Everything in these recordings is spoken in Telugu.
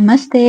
నమస్తే.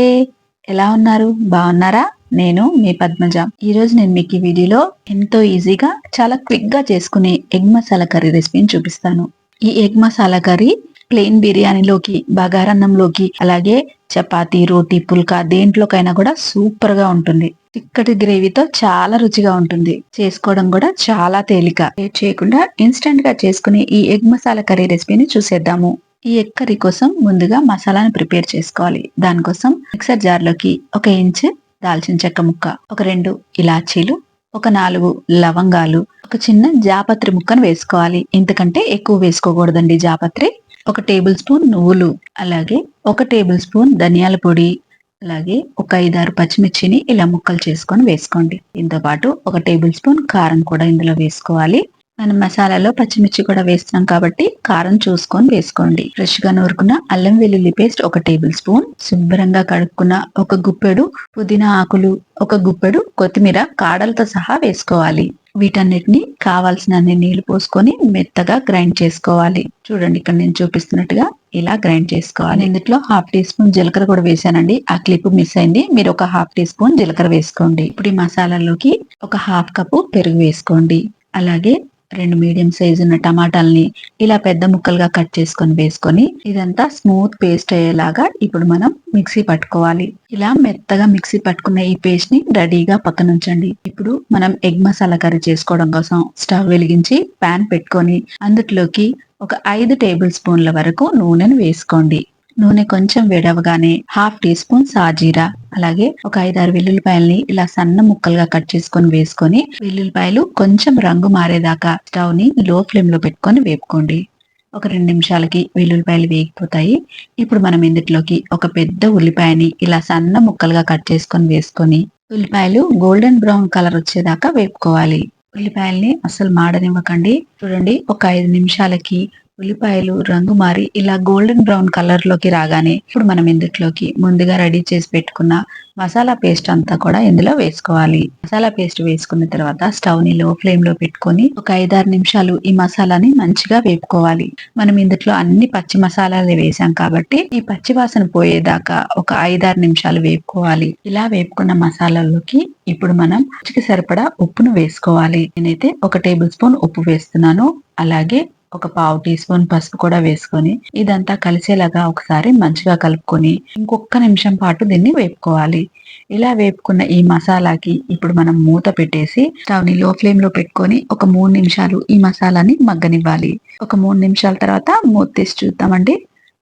ఎలా ఉన్నారు? బాగున్నారా? నేను మీ పద్మజ. ఈ రోజు నేను మీకు ఈ వీడియోలో ఎంతో ఈజీగా చాలా క్విక్గా చేసుకునే ఎగ్ మసాలా కర్రీ రెసిపీని చూపిస్తాను. ఈ ఎగ్ మసాలా కర్రీ ప్లెయిన్ బిర్యానీలోకి బగారన్నంలోకి అలాగే చపాతి రోటీ పుల్కా దేంట్లోకైనా కూడా సూపర్గా ఉంటుంది. చిక్కటి గ్రేవీతో చాలా రుచిగా ఉంటుంది. చేసుకోవడం కూడా చాలా తేలిక. చేయకుండా ఇన్స్టెంట్గా చేసుకునే ఈ ఎగ్ మసాలా కర్రీ రెసిపీని చూసేద్దాము. ఈ ఎగ్ కర్రీ కోసం ముందుగా మసాలాను ప్రిపేర్ చేసుకోవాలి. దానికోసం మిక్సర్ జార్లోకి ఒక ఇంచ్ దాల్చిన చెక్క ముక్క ఒక రెండు ఇలాచీలు ఒక నాలుగు లవంగాలు ఒక చిన్న జాపత్రి ముక్కను వేసుకోవాలి. ఇంతకంటే ఎక్కువ వేసుకోకూడదండి జాపత్రి. ఒక టేబుల్ స్పూన్ నువ్వులు అలాగే ఒక టేబుల్ స్పూన్ ధనియాల పొడి అలాగే ఒక ఐదారు పచ్చిమిర్చిని ఇలా ముక్కలు చేసుకొని వేసుకోండి. దీంతో పాటు ఒక టేబుల్ స్పూన్ కారం కూడా ఇందులో వేసుకోవాలి. మనం మసాలాలో పచ్చిమిర్చి కూడా వేస్తున్నాం కాబట్టి కారం చూసుకొని వేసుకోండి. ఫ్రెష్గా నూరుకున్న అల్లం వెల్లుల్లి పేస్ట్ ఒక టేబుల్ స్పూన్. శుభ్రంగా కడుక్కున్న ఒక గుప్పెడు పుదీనా ఆకులు ఒక గుప్పెడు కొత్తిమీర కాడలతో సహా వేసుకోవాలి. వీటన్నిటిని కావాల్సిన నీళ్ళు పోసుకొని మెత్తగా గ్రైండ్ చేసుకోవాలి. చూడండి ఇక్కడ నేను చూపిస్తున్నట్టుగా ఇలా గ్రైండ్ చేసుకోవాలి. ఇందులో హాఫ్ టీ స్పూన్ జీలకర్ర కూడా వేసానండి. ఆ క్లిప్ మిస్ అయింది. మీరు ఒక హాఫ్ టీ స్పూన్ జీలకర్ర వేసుకోండి. ఇప్పుడు ఈ మసాలాలోకి ఒక హాఫ్ కప్పు పెరుగు వేసుకోండి. అలాగే రెండు మీడియం సైజు ఉన్న టమాటాలని ఇలా పెద్ద ముక్కలుగా కట్ చేసుకొని వేసుకొని ఇదంతా స్మూత్ పేస్ట్ అయ్యేలాగా ఇప్పుడు మనం మిక్సీ పట్టుకోవాలి. ఇలా మెత్తగా మిక్సీ పట్టుకున్న ఈ పేస్ట్ని రెడీగా పక్కన ఉంచండి ఇప్పుడు మనం ఎగ్ మసాలా కర్రీ చేసుకోవడం కోసం స్టవ్ వెలిగించి పాన్ పెట్టుకొని అందులోకి ఒక ఐదు టేబుల్ స్పూన్ల వరకు నూనెను వేసుకోండి. నూనె కొంచెం వేడవగానే హాఫ్ టీ స్పూన్ సాజీరా అలాగే ఒక ఐదారు వెల్లుల్లిపాయల్ని ఇలా సన్న ముక్కలుగా కట్ చేసుకొని వేసుకొని వెల్లుల్లిపాయలు కొంచెం రంగు మారేదాకా స్టవ్ని లో ఫ్లేమ్లో పెట్టుకొని వేపుకోండి. ఒక రెండు నిమిషాలకి వెల్లుల్లిపాయలు వేగిపోతాయి. ఇప్పుడు మనం ఇందులోకి ఒక పెద్ద ఉల్లిపాయని ఇలా సన్న ముక్కలుగా కట్ చేసుకొని వేసుకొని ఉల్లిపాయలు గోల్డెన్ బ్రౌన్ కలర్ వచ్చేదాకా వేపుకోవాలి. ఉల్లిపాయల్ని అసలు మాడనివ్వకండి. చూడండి ఒక ఐదు నిమిషాలకి ఉల్లిపాయలు రంగు మారి ఇలా గోల్డెన్ బ్రౌన్ కలర్లోకి రాగానే ఇప్పుడు మనం ఇందులోకి ముందుగా రెడీ చేసి పెట్టుకున్న మసాలా పేస్ట్ అంతా కూడా ఇందులో వేసుకోవాలి. మసాలా పేస్ట్ వేసుకున్న తర్వాత స్టవ్ని లో ఫ్లేమ్లో పెట్టుకొని ఒక ఐదారు నిమిషాలు ఈ మసాలాని మంచిగా వేపుకోవాలి. మనం ఇందులో అన్ని పచ్చి మసాలాలు వేసాం కాబట్టి ఈ పచ్చి వాసన పోయేదాకా ఒక ఐదారు నిమిషాలు వేపుకోవాలి. ఇలా వేపుకున్న మసాలాలోకి ఇప్పుడు మనం రుచికి సరిపడా ఉప్పును వేసుకోవాలి. నేనైతే ఒక టేబుల్ స్పూన్ ఉప్పు వేస్తున్నాను. అలాగే ఒక పావు టీ స్పూన్ పసుపు కూడా వేసుకొని ఇదంతా కలిసేలాగా ఒకసారి మంచిగా కలుపుకొని ఇంకొక నిమిషం పాటు దీన్ని వేపుకోవాలి. ఇలా వేపుకున్న ఈ మసాలాకి ఇప్పుడు మనం మూత పెట్టేసి స్టవ్ని లో ఫ్లేమ్లో పెట్టుకొని ఒక మూడు నిమిషాలు ఈ మసాలాని మగ్గనివ్వాలి. ఒక మూడు నిమిషాల తర్వాత మూత తీసి చూద్దామండి.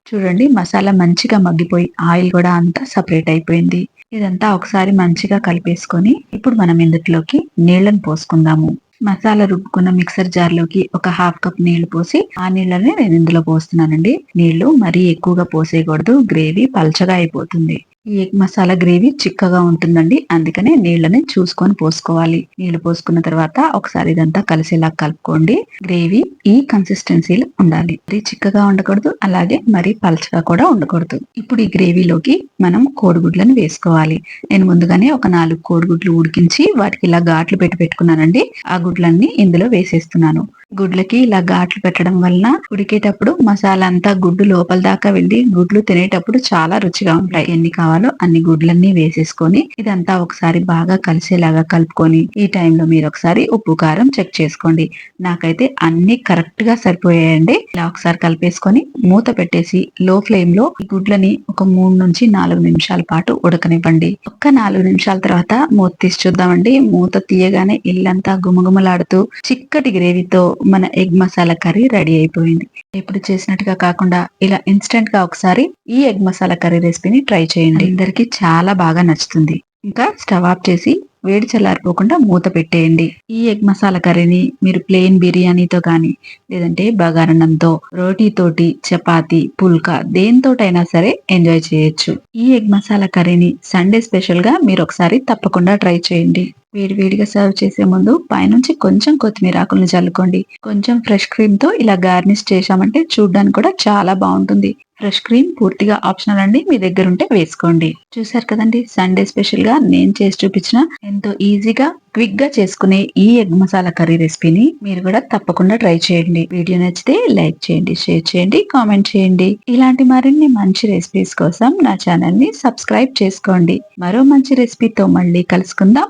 చూడండి మసాలా మంచిగా మగ్గిపోయి ఆయిల్ కూడా అంతా సపరేట్ అయిపోయింది. ఇదంతా ఒకసారి మంచిగా కలిపేసుకొని ఇప్పుడు మనం ఇందులోకి నీళ్ళని పోసుకుందాము. మసాలా రుబ్బుకున్న మిక్సర్ జార్లోకి ఒక హాఫ్ కప్ నీళ్ళు పోసి ఆ నీళ్ళని నేను ఇందులో పోస్తున్నానండి. నీళ్ళు మరీ ఎక్కువగా పోసేయకూడదు. గ్రేవీ పల్చగా అయిపోతుంది. ఈ ఎగ్ మసాలా గ్రేవీ చిక్కగా ఉంటుందండి. అందుకనే నీళ్ళని చూసుకొని పోసుకోవాలి. నీళ్ళు పోసుకున్న తర్వాత ఒకసారి ఇదంతా కలిసేలా కలుపుకోండి. గ్రేవీ ఈ కన్సిస్టెన్సీలో ఉండాలి. మరీ చిక్కగా ఉండకూడదు అలాగే మరీ పల్చగా కూడా ఉండకూడదు. ఇప్పుడు ఈ గ్రేవీలోకి మనం కోడిగుడ్లను వేసుకోవాలి. నేను ముందుగానే ఒక నాలుగు కోడిగుడ్లు ఉడికించి వాటికి ఇలా ఘాట్లు పెట్టి పెట్టుకున్నానండి. ఆ గుడ్లన్నీ ఇందులో వేసేస్తున్నాను. గుడ్లకి ఇలా ఘాట్లు పెట్టడం వలన ఉడికేటప్పుడు మసాలా అంతా గుడ్డు లోపల దాకా వెళ్ళి గుడ్లు తినేటప్పుడు చాలా రుచిగా ఉంటాయి. ఎన్ని కావాలో అన్ని గుడ్లన్నీ వేసేసుకొని ఇదంతా ఒకసారి బాగా కలిసేలాగా కలుపుకొని ఈ టైంలో మీరు ఒకసారి ఉప్పు కారం చెక్ చేసుకోండి. నాకైతే అన్ని కరెక్ట్గా సరిపోయాయండి. ఇలా ఒకసారి కలిపేసుకొని మూత పెట్టేసి లో ఫ్లేమ్లో ఈ గుడ్లని ఒక మూడు నుంచి నాలుగు నిమిషాల పాటు ఉడకనివ్వండి. ఒక్క నాలుగు నిమిషాల తర్వాత మూత తీసి చూద్దామండి. మూత తీయగానే ఇల్లంతా గుమగుమలాడుతూ చిక్కటి గ్రేవీతో మన ఎగ్ మసాలా కర్రీ రెడీ అయిపోయింది. ఎప్పుడు చేసినట్టుగా కాకుండా ఇలా ఇన్స్టెంట్గా ఒకసారి ఈ ఎగ్ మసాలా కర్రీ రెసిపీని ట్రై చేయండి. అందరికి చాలా బాగా నచ్చుతుంది. ఇంకా స్టవ్ ఆఫ్ చేసి వేడి చల్లారిపోకుండా మూత పెట్టేయండి. ఈ ఎగ్ మసాలా కర్రీని మీరు ప్లెయిన్ బిర్యానీతో కానీ లేదంటే బగారన్నంతో రోటీతోటి చపాతి పుల్కా దేనితోటైనా సరే ఎంజాయ్ చేయొచ్చు. ఈ ఎగ్ మసాలా కర్రీని సండే స్పెషల్గా మీరు ఒకసారి తప్పకుండా ట్రై చేయండి. వేడి వేడిగా సర్వ్ చేసే ముందు పైనుంచి కొంచెం కొత్తిమీర ఆకులను చల్లుకోండి. కొంచెం ఫ్రెష్ క్రీమ్తో ఇలా గార్నిష్ చేశామంటే చూడడానికి కూడా చాలా బాగుంటుంది. ఫ్రెష్ క్రీమ్ పూర్తిగా ఆప్షనల్ అండి. మీ దగ్గర ఉంటే వేసుకోండి. చూసారు కదండి సండే స్పెషల్గా నేను చేసి చూపించిన ఎంతో ఈజీగా క్విక్గా చేసుకునే ఈ ఎగ్ మసాలా కర్రీ రెసిపీని మీరు కూడా తప్పకుండా ట్రై చేయండి. వీడియో నచ్చితే లైక్ చేయండి షేర్ చేయండి కామెంట్ చేయండి. ఇలాంటి మరిన్ని మంచి రెసిపీస్ కోసం నా ఛానల్ని సబ్స్క్రైబ్ చేసుకోండి. మరో మంచి రెసిపీతో మళ్ళీ కలుసుకుందాం.